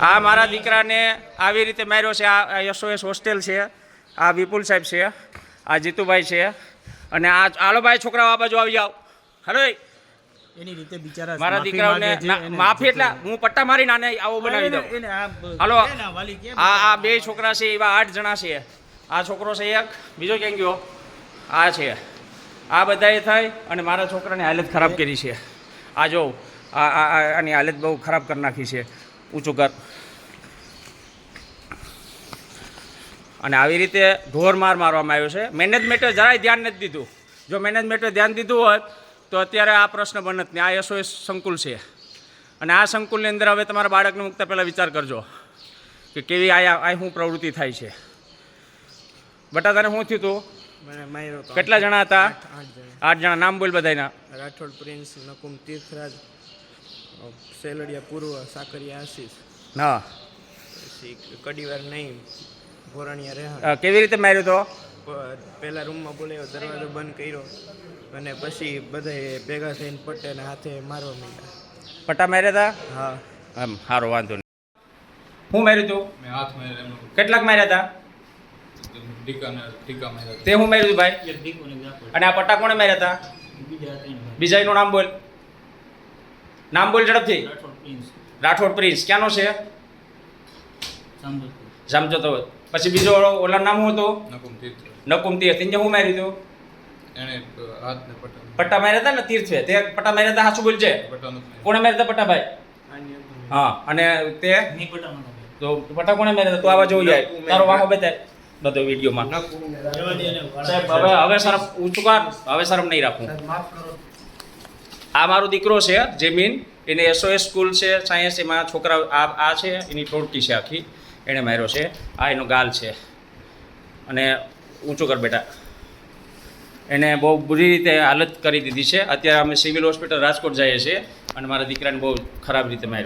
આ મારા દીકરાને આવી રીતે માર્યો છે. આ એસઓએસ હોસ્ટેલ છે. આ વિપુલ સાહેબ છે. આ જીતુભાઈ છે. અને આ આલો ભાઈ છોકરાઓ આ બાજુ આવી જાઓ. હલો એની રીતે બિચારા મારા દીકરાઓને માફી એટલે હું પટ્ટા મારી નાને આવો બનાવી દઉં. હાલો? આ આ બે છોકરા છે એવા આઠ જણા છે. આ છોકરો છે એક. બીજો કેમ ગયો? આ છે. આ બધાએ થઈ અને મારા છોકરાની હાલત ખરાબ કરી છે. આ જો આ- આની હાલત બહુ ખરાબ કરી નાખી છે. ઊંચું કર અને આવી રીતે ઢોર માર મારવામાં આવ્યો છે. મેનેજમેન્ટે જરાય ધ્યાન નથી દીધું. જો મેનેજમેન્ટે ધ્યાન દીધું હોત તો અત્યારે આ પ્રશ્ન બનત નહીં. આ એસઓએસ સંકુલ છે. અને આ સંકુલની અંદર હવે તમારા બાળકને મૂકતા પહેલાં વિચાર કરજો કે કેવી આ શું પ્રવૃત્તિ થાય છે. બટા તને શું થયું તું? કેટલા જણા હતા? આઠ જણા. નામ બોલ બધાના રાઠોડ પ્રિન્સ નકુમ તીર્થરાજ સેલડિયા પૂર્વ સાકરિયા આશીષ. હા. પછી કડીવાર નહીં ભોરણિયા રેહાણ. કેવી રીતે માર્યો તો? પહેલા રૂમમાં બોલાવ્યો દરવાજો બંધ કર્યો અને પછી બધાએ ભેગા થઈને પટેને હાથે મારવા માંડ્યા. પટ્ટા માર્યા હા. હતા એમ સારો વાંધો નહીં. હું માર્યું તું? મેં હાથ માર્યા કેટલાક માર્યા હતા તે હું માર્યું ભાઈ? અને આ પટ્ટા કોણે માર્યા હતા બીજા એનું નામ બોલ. નામ બોલ ઝડપથી. રાઠોડ પ્રિન્સ. ક્યાંનો છે? સમજો તો પછી બીજો ઓલા નામ હું હતું? નકુમ તીર્થ. એને હું માર્યું હતું? પટ્ટા માર્યા હતા ને તીર્થે? તે પટ્ટા માર્યા હતા સાચું બોલજે. છે કોણે માર્યા હતા પટ્ટાભાઈ? આની હા. અને તે? તો પટ્ટા કોણે માર્યા હતા? તું આવા જોઈ જાય તારો વાહો બતાય. બધો વિડીયોમાં. હવે હવે શરમ ઊંચું કર. હવે શરમ નહીં રાખું. આ મારો દીકરો છે, જેમીન. એને એસઓએસ સ્કૂલ છે સાયન્સ એમાં છોકરા આ આ છે, એની ટોળકી છે આખી. એણે માર્યો છે. આ એનો ગાલ છે. અને ઊંચું કર બેટા. એને બહુ બુરી રીતે હાલત કરી દીધી છે. અત્યારે અમે સિવિલ હોસ્પિટલ રાજકોટ જઈએ છીએ. અને મારા દીકરાને બહુ ખરાબ રીતે માર્યો.